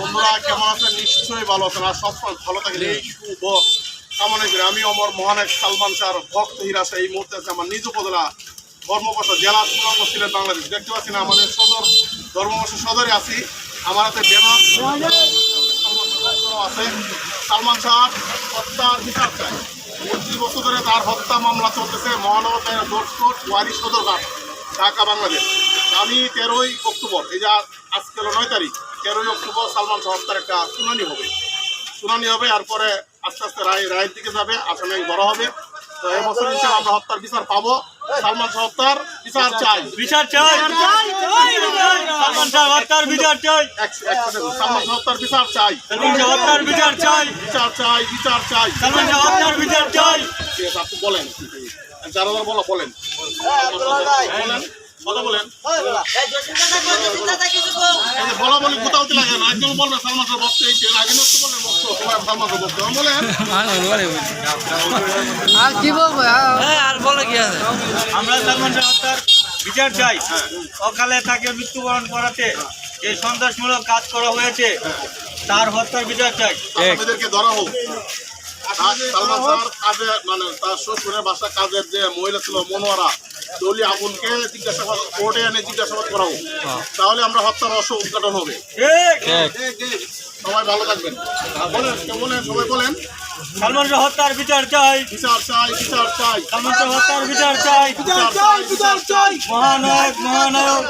বন্ধুরা, কেমন আছেন? নিশ্চয়ই ভালো আছেন। সবসময় ভালো থাকেন। এই শুভ কামনা করি আমি অমর মহানায়ক সালমান শাহর ভক্ত হিরাসা এই মুহূর্তে আছে আমার নিজ উপজেলা ধর্মপাশা জেলা সিলেট, বাংলাদেশ। দেখতে পাচ্ছি না আমাদের সদর ধর্মপাশা সদরে আছি। আমার আছে। সালমান শাহ হত্যার বিচার বছর ধরে তার হত্যা মামলা চলতেছে মহানগর দোষকোট, ওয়ারি সদরঘাট, ঢাকা, বাংলাদেশ। আমি তেরোই অক্টোবর এই যে আজকে হলো নয় তারিখ তেরোই অক্টোবর সালমান শাহ একটা শুনানি হবে শুনানি হবে আর পরে আস্তে আস্তে রায় রায়ের দিকে যাবে আসামে বড় হবে তো এই বছর ইনশাআল্লাহ আমরা হত্যার বিচার পাবো সালমান শাহ বিচার চাই বিচার চাই সালমান শাহ বিচার চাই সালমান বিচার চাই সালমান বিচার চাই বিচার চাই বিচার চাই সালমান বিচার চাই আপনি বলেন যারা যারা বলো বলেন বলেন কথা বলেন। বলা বলি কোথাও তো লাগে না। একজন বলবে সালমান বক্ত এই রাগে নষ্ট বলবে বক্ত সবাই সালমান বক্ত বলেন আর কি বলব আর বলে কি আছে? আমরা সালমান হত্যার বিচার চাই। অকালে তাকে মৃত্যুবরণ করাতে যে সন্ত্রাসমূলক কাজ করা হয়েছে তার হত্যার বিচার চাই। আসামিদেরকে ধরা হোক সালমান শাহর কাজে মানে তার শ্বশুরের বাসা কাজের যে মহিলা ছিল মনোয়ারা দলি আগুনকে জিজ্ঞাসাবাদ কোর্টে এনে জিজ্ঞাসাবাদ করা হোক তাহলে আমরা হত্যার রহস্য উদ্ঘাটন হবে। সবাই ভালো থাকবেন। বলেন বলেন? সবাই বলেন। সালমান শাহ হত্যার বিচার চাই। বিচার চাই বিচার চাই। সালমান হত্যার বিচার চাই। বিচার চাই বিচার চাই। মহানায়ক মহানায়ক।